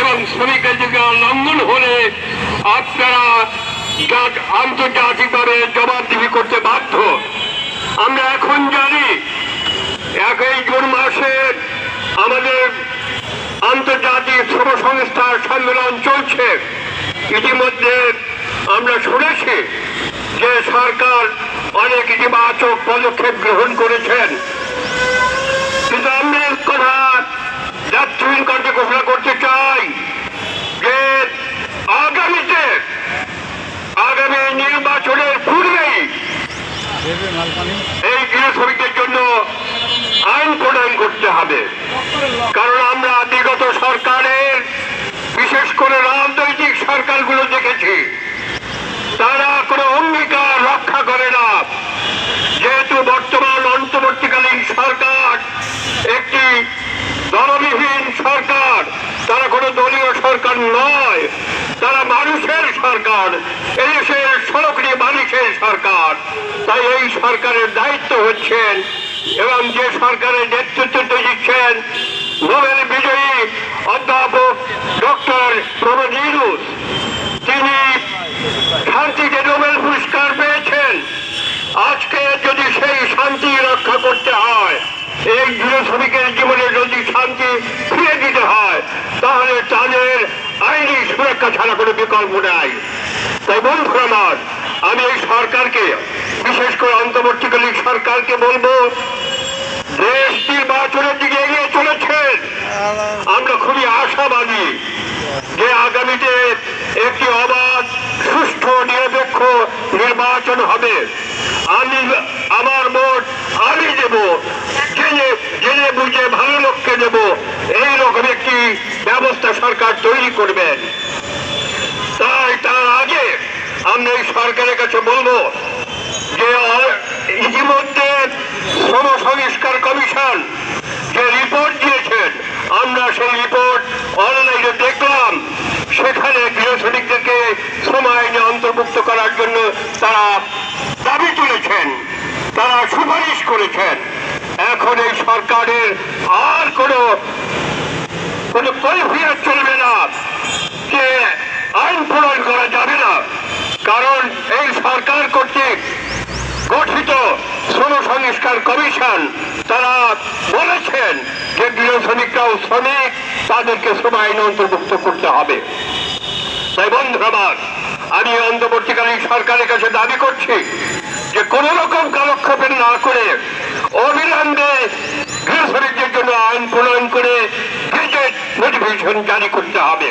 এবং শ্রমিক লঙ্ঘন হলে আপনারা আন্তর্জাতিকভাবে জবাবদিহি করতে আমরা এখন জানি, একই জুন মাসে আমাদের আন্তর্জাতিক শ্রম সংস্থার সম্মেলন চলছে। ইতিমধ্যে আমরা শুনেছি যে সরকার অনেক ইতিবাচক পদক্ষেপ গ্রহণ করেছেন। যাত্রীর কার্যে ঘোষণা করতে চাই যে আগামীতে, আগামী নির্বাচনের পূর্বেই এই গৃহ শ্রমিকদের জন্য আইন প্রণয়ন করতে হবে। কারণ আমরা বিগত সরকারের, বিশেষ করে রাজনৈতিক সরকারগুলো দেখেছি, তারা কোনো অঙ্গীকার রক্ষা করে না। যেহেতু বর্তমান সরকার নয়, তারা মানুষের সরকার। এদেশের সড়কটি মানুষের সরকার। তাই এই সরকারের দায়িত্ব হচ্ছেন, এবং যে সরকারের নেতৃত্ব দিচ্ছেন, নোবেল বিজয়ী অধ্যাপক ডক্টর প্রমোদ তিনি শান্তিতে নোবেল পুরস্কার পেয়েছেন। আজকে যদি সেই শান্তি রক্ষা করতে হয়, এই গৃহ শ্রমিকের জীবনে যদি শান্তি ফিরে তাদের আইনি সুরক্ষা ছাড়া কোনো বিকল্প নাই। তাই বন্ধু আমার, আমি এই সরকারকে, বিশেষ করে অন্তর্বর্তীকালীন সরকারকে বলব, দেশ নির্বাচনের দিকে এগিয়ে চলেছেন। আমরা খুবই আশাবাদী যে আগামীতে একটি অবাধ, সুষ্ঠু, নিরপেক্ষ নির্বাচন হবে। আমি আমার ভোট আমি দেব, জেনে জেনে বুঝে ভালো লোককে দেব। একটি ব্যবস্থা সরকার তৈরি করবেন তাই তার আগে আমরা এই সরকারের কাছে বলব যে ইতিমধ্যে শ্রম সংস্কার কমিশন যে রিপোর্ট দিয়েছেন, আমরা সেই রিপোর্ট অনলাইনে দেখলাম। সেখানে গৃহ শ্রমিকদেরকে শ্রম আইনে অন্তর্ভুক্ত করার জন্য তারা দাবি তুলেছেন, তারা সুপারিশ করেছেন এখন এই সরকারের আর কোনো কোনো কৈফিয়ত চলবে না। যে আইন প্রণয়ন করা যাবে না। কারণ এই সরকার কর্তৃক গঠিত শ্রম সংস্কার কমিশন তারা বলেছেন যে গৃহ শ্রমিকরাও শ্রমিক, তাদেরকে শ্রম আইনে অন্তর্ভুক্ত করতে হবে। তাই বন্ধু আমি অন্তর্বর্তীকালীন সরকারের কাছে দাবি করছি যে কোন রকম কালক্ষেপের না করে অবিলম্বে নোটিফিকেশন জারি করতে হবে।